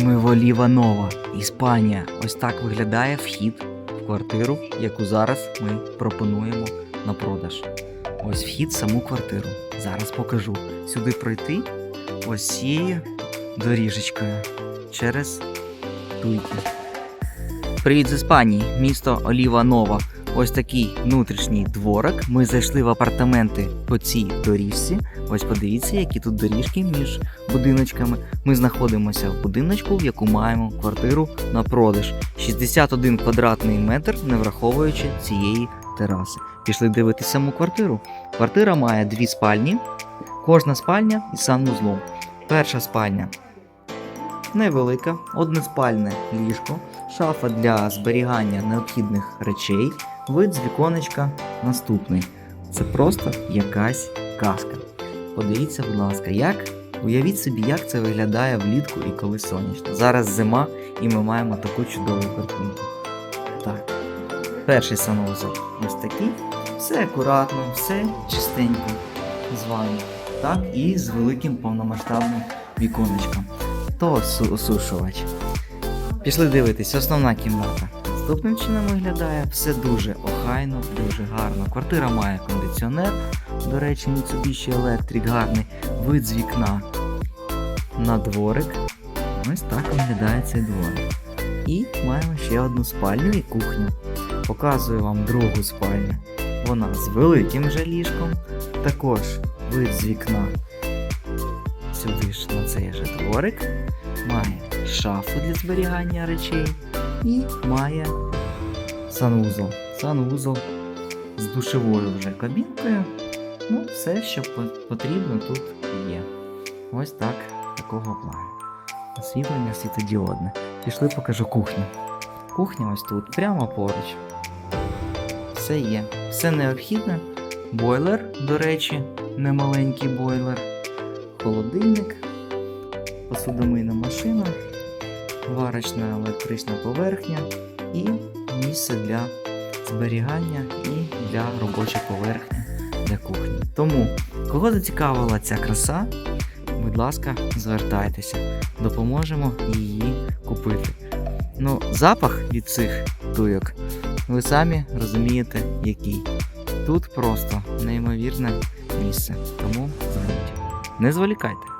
Ми в Оліванова, Іспанія. Ось так виглядає вхід в квартиру, яку зараз ми пропонуємо на продаж. Ось вхід в саму квартиру. Зараз покажу. Сюди пройти ось цією доріжечкою через туйки. Привіт з Іспанії, місто Оліва Нова. Ось такий внутрішній дворик. Ми зайшли в апартаменти по цій доріжці. Ось подивіться, які тут доріжки між будиночками. Ми знаходимося в будиночку, в яку маємо квартиру на продаж. 61 квадратний метр, не враховуючи цієї тераси. Пішли дивитися саму квартиру. Квартира має дві спальні, кожна спальня із санвузлом. Перша спальня невелика, односпальне ліжко, шафа для зберігання необхідних речей, вид з віконечка наступний. Це просто якась казка. Подивіться, будь ласка, як уявіть собі, як це виглядає влітку і коли сонячно. Зараз зима, і ми маємо таку чудову картинку. Так. Перший санвузол ось такий. Все акуратно, все чистенько з вами. Так, і з великим повномасштабним віконечком. То осушувач. Пішли дивитись, основна кімната. Наступним чином виглядає все дуже охайно, дуже гарно. Квартира має кондиціонер. До речі, Mitsubishi Electric гарний вид з вікна на дворик. Ось так виглядає цей дворик. І маємо ще одну спальню і кухню. Показую вам другу спальню. Вона з великим же ліжком. Також вид з вікна сюди ж на цей же дворик. Має шафу для зберігання речей і має санвузол. Санвузол з душевою вже кабінкою. Ну, все, що потрібно тут є. Ось так, такого плану. Освітлення світодіодне. Пішли покажу кухню. Кухня ось тут, прямо поруч. Все є. Все необхідне. Бойлер, до речі, немаленький бойлер. Холодильник, посудомийна машина, варочна електрична поверхня і місце для зберігання і для робочої поверхні для кухні. Тому, кого зацікавила ця краса, будь ласка, звертайтеся, допоможемо її купити. Ну, запах від цих туйок, ви самі розумієте, який. Тут просто неймовірне місце. Тому дзвоніть. Не зволікайте.